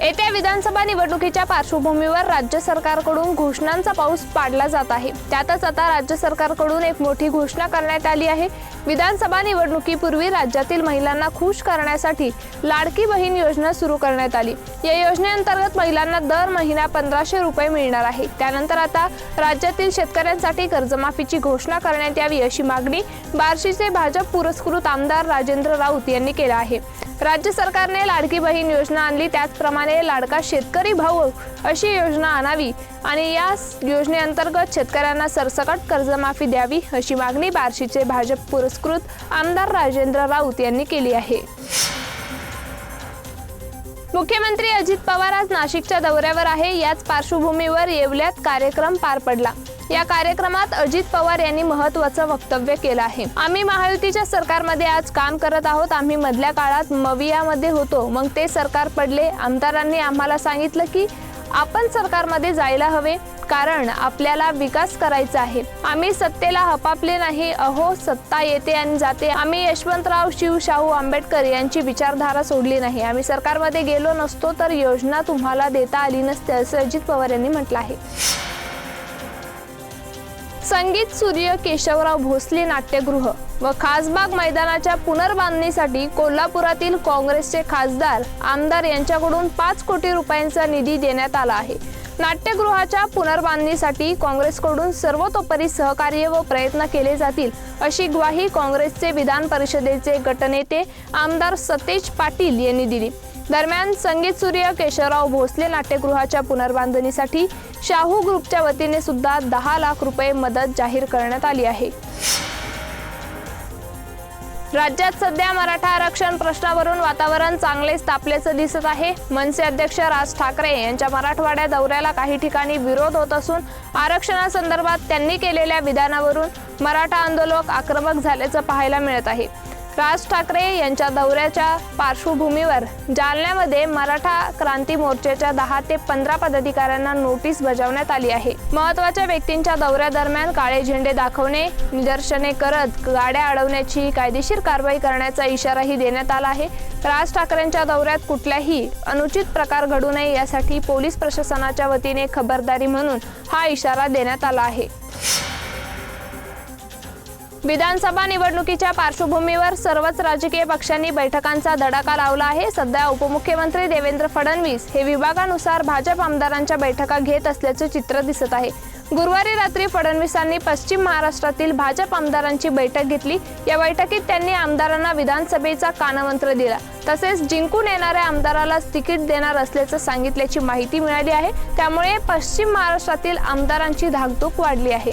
येत्या विधानसभा निवडणुकीच्या पार्श्वभूमीवर राज्य सरकारकडून घोषणांचा पाऊस पाडला जात आहे. त्यातच आता राज्य सरकारकडून एक मोठी घोषणा करण्यात आली आहे. विधानसभा निवडणुकीपूर्वी राज्यातील महिलांना खुश करण्यासाठी लाडकी बहीण योजना सुरू करण्यात आली. या योजनेअंतर्गत महिलांना दर महिना पंधराशे रुपये मिळणार आहे. त्यानंतर आता राज्यातील शेतकऱ्यांसाठी कर्जमाफीची घोषणा करण्यात यावी अशी मागणी बार्शीचे भाजप पुरस्कृत आमदार राजेंद्र राऊत यांनी केला आहे. राज्य सरकारने लाडकी बहीण योजना आणली. त्याचप्रमाणे लाडका शेतकरी भाऊ अशी योजना आणावी आणि या योजनेअंतर्गत शेतकऱ्यांना सरसकट कर्जमाफी द्यावी अशी मागणी बार्शीचे भाजप पुरस्कृत आमदार राजेंद्र राऊत यांनी केली आहे. मुख्यमंत्री अजित पवार आज नाशिकच्या दौऱ्यावर आहे. याच पार्श्वभूमीवर येवल्यात कार्यक्रम पार पडला. या कार्यक्रमात अजित पवार यांनी महत्वाचं वक्तव्य केलं आहे. आम्ही महायुतीच्या सरकारमध्ये आज काम करत आहोत. आम्ही मधल्या काळात मवियामध्ये होतो. मग ते सरकार पडले. आमदारांनी आम्हाला सांगितलं की आपण सरकारमध्ये जायला हवे कारण आपल्याला विकास करायचा आहे. आम्ही सत्तेला हपापले नाही अहो सत्ता येते आणि जाते. आम्ही यशवंतराव शिव शाहू आंबेडकर यांची विचारधारा सोडली नाही. आम्ही सरकारमध्ये गेलो नसतो तर योजना तुम्हाला देता आली नसते असं अजित पवार यांनी म्हटलं आहे. संगीत सूर्य केशवराव भोसले नाट्यगृह व खासबाग मैदानाच्या पुनर्बांधणीसाठी कोल्हापुरातील काँग्रेसचे खासदार आमदार यांच्याकडून पाच कोटी रुपयांचा निधी देण्यात आला आहे. नाट्यगृहाच्या पुनर्बांधणीसाठी काँग्रेसकडून सर्वतोपरी सहकार्य व प्रयत्न केले जातील अशी ग्वाही काँग्रेसचे विधान परिषदेचे गटनेते आमदार सतेज पाटील यांनी दिली. दरम्यान संगीत सूर्य केशवराव भोसले नाट्यगृहाच्या पुनर्बांधणीसाठी शाहू ग्रुपच्या वतीने सुद्धा दहा लाख रुपये मदत जाहीर करण्यात आली आहे. राज्यात सध्या मराठा आरक्षण प्रश्नावरून वातावरण चांगलेच तापल्याचं दिसत आहे. मनसे अध्यक्ष राज ठाकरे यांच्या मराठवाड्या दौऱ्याला काही ठिकाणी विरोध होत असून आरक्षणासंदर्भात त्यांनी केलेल्या विधानावरून मराठा आंदोलक आक्रमक झाल्याचं पाहायला मिळत आहे. राज ठाकरे यांच्या दौऱ्याच्या पार्श्वभूमीवर जालन्यामध्ये मराठा क्रांती मोर्चाच्या दहा ते पंधरा पदाधिकाऱ्यांना नोटीस बजावण्यात आली आहे. महत्त्वाच्या व्यक्तींच्या दौऱ्यादरम्यान काळे झेंडे दाखवणे निदर्शने करत गाड्या अडवण्याची कायदेशीर कारवाई करण्याचा इशाराही देण्यात आला आहे. राज ठाकरेंच्या दौऱ्यात कुठल्याही अनुचित प्रकार घडू नये यासाठी पोलीस प्रशासनाच्या वतीने खबरदारी म्हणून हा इशारा देण्यात आला आहे. विधानसभा निवडणुकीच्या पार्श्वभूमीवर सर्वच राजकीय पक्षांनी बैठकांचा धडाका लावला आहे. सध्या उपमुख्यमंत्री देवेंद्र फडणवीस हे विभागानुसार भाजप आमदारांच्या बैठका घेत असल्याचं चित्र दिसत आहे. गुरुवारी रात्री फडणवीसांनी पश्चिम महाराष्ट्रातील भाजप आमदारांची बैठक घेतली. या बैठकीत त्यांनी आमदारांना विधानसभेचा कानमंत्र दिला. तसेच जिंकून येणाऱ्या आमदारालाच तिकीट देणार असल्याचं सांगितल्याची माहिती मिळाली आहे. त्यामुळे पश्चिम महाराष्ट्रातील आमदारांची धाकधूक वाढली आहे.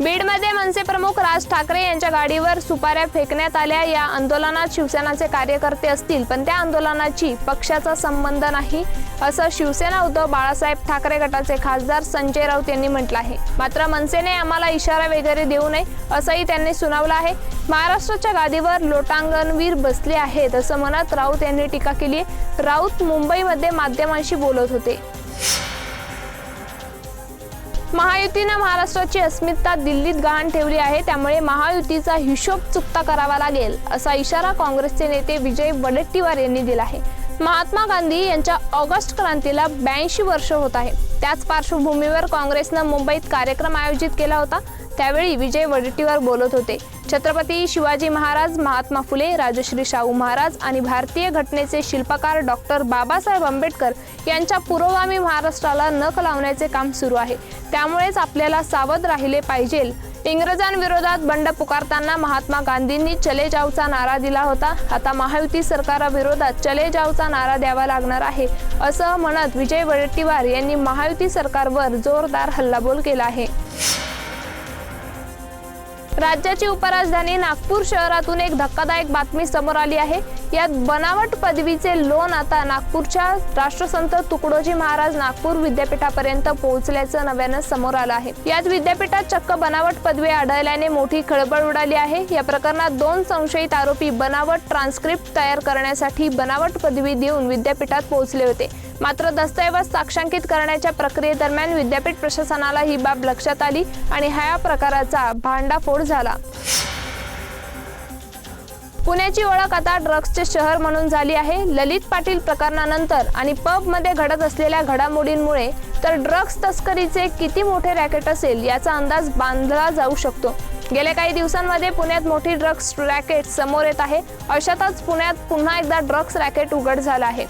बीडमध्ये मनसे प्रमुख राज ठाकरे यांच्या गाडीवर सुपाऱ्या फेकण्यात आल्या. या आंदोलनात शिवसेनाचे कार्यकर्ते असतील पण त्या आंदोलनाची पक्षाचा संबंध नाही असं शिवसेना उद्धव बाळासाहेब ठाकरे गटाचे खासदार संजय राऊत यांनी म्हटलं आहे. मात्र मनसेने आम्हाला इशारा वगैरे देऊ नये असंही त्यांनी सुनावलं आहे. महाराष्ट्राच्या गादीवर लोटांगणवीर बसले आहेत असं म्हणत राऊत यांनी टीका केली राऊत मुंबईमध्ये माध्यमांशी बोलत होते. महायुतीनं महाराष्ट्राची अस्मिता दिल्लीत गहाण ठेवली आहे. त्यामुळे महायुतीचा हिशोब चुकता करावा लागेल असा इशारा काँग्रेसचे नेते विजय वडेट्टीवार यांनी दिला आहे. महात्मा गांधी यांच्या ऑगस्ट क्रांतीला ब्याऐंशी वर्ष होत आहे त्याच पार्श्वभूमीवर काँग्रेसनं मुंबईत कार्यक्रम आयोजित केला होता. त्यावेळी विजय वडेट्टीवार बोलत होते. छत्रपती शिवाजी महाराज महात्मा फुले राजश्री शाहू महाराज आणि भारतीय घटनेचे शिल्पकार डॉक्टर बाबासाहेब आंबेडकर यांच्या पुरोगामी महाराष्ट्राला नख लावण्याचे काम सुरू आहे. त्यामुळेच आपल्याला सावध राहिले पाहिजे. इंग्रजांविरोधात बंड पुकारताना महात्मा गांधींनी चले जावचा नारा दिला होता. आता महायुती सरकाराविरोधात चले जावचा नारा द्यावा लागणार आहे असं म्हणत विजय वडेट्टीवार यांनी महायुती सरकारवर जोरदार हल्लाबोल केला आहे. राज्याची उपराजधानी नागपूर शहरातून एक धक्कादायक बातमी समोर आली आहे. यात बनावट पदवीचे लोन आता नागपूरच्या राष्ट्रसंत तुकडोजी महाराज नागपूर विद्यापीठापर्यंत पोहोचल्याचं नव्यानं समोर आलं आहे. यात विद्यापीठात चक्क बनावट पदवी आढळल्याने मोठी खळबळ उडाली आहे. या प्रकरणात दोन संशयित आरोपी बनावट ट्रान्स्क्रिप्ट तयार करण्यासाठी बनावट पदवी देऊन विद्यापीठात पोहोचले होते. मात्र दस्तऐवज साक्षांकित करण्याच्या प्रक्रियेदरम्यान विद्यापीठ प्रशासनाला ही बाब लक्षात आली आणि ह्या प्रकाराचा भांडाफोड झाला. पुण्याची ओळख आता ड्रग्सचे शहर म्हणून झाली आहे. ललित पाटील प्रकरणानंतर आणि पबमध्ये घडत असलेल्या घडामोडींमुळे तर ड्रग्स तस्करीचे किती मोठे रॅकेट असेल याचा अंदाज बांधला जाऊ शकतो. गेल्या काही दिवसांमध्ये पुण्यात मोठी ड्रग्स रॅकेट समोर येत आहे. अशातच पुण्यात पुन्हा एकदा ड्रग्स रॅकेट उघड झालं आहे.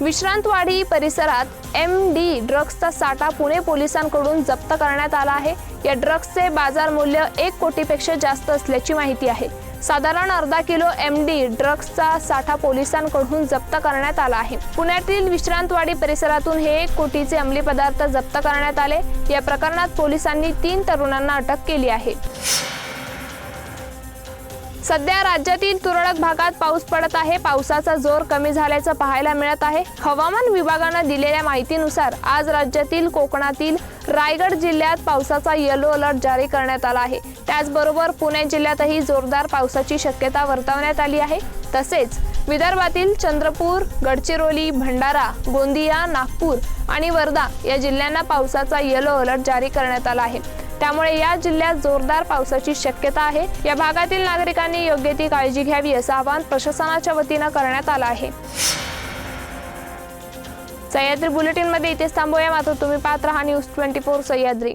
विश्रांतवाडी परिसरात एम डी ड्रग्सचा साठा पुणे पोलिसांकडून जप्त करण्यात आला आहे. या ड्रग्सचे बाजार मूल्य एक कोटीपेक्षा जास्त असल्याची माहिती आहे. साधारण अर्धा किलो एम डी ड्रग्सचा साठा पोलिसांकडून जप्त करण्यात आला आहे. पुण्यातील विश्रांतवाडी परिसरातून हे एक कोटीचे अंमली पदार्थ जप्त करण्यात आले. या प्रकरणात पोलिसांनी तीन तरुणांना अटक केली आहे. सध्या राज्यातील तुरळक भागात पाऊस पडत आहे. पावसाचा जोर कमी झाल्याचं पाहायला मिळत आहे. हवामान विभागानं दिलेल्या माहितीनुसार आज राज्यातील कोकणातील रायगड जिल्ह्यात पावसाचा येलो अलर्ट जारी करण्यात आला आहे. त्याचबरोबर पुणे जिल्ह्यातही जोरदार पावसाची शक्यता वर्तवण्यात आली आहे. तसेच विदर्भातील चंद्रपूर गडचिरोली भंडारा गोंदिया नागपूर आणि वर्धा या जिल्ह्यांना पावसाचा येलो अलर्ट जारी करण्यात आला आहे. त्यामुळे या जिल्ह्यात जोरदार पावसाची शक्यता आहे. या भागातील नागरिकांनी योग्य ती काळजी घ्यावी असं आवाहन प्रशासनाच्या वतीनं करण्यात आलं आहे. सह्याद्री बुलेटिनमध्ये इथेच थांबूया. मात्र तुम्ही पाहत राहा न्यूज ट्वेंटी फोर सह्याद्री.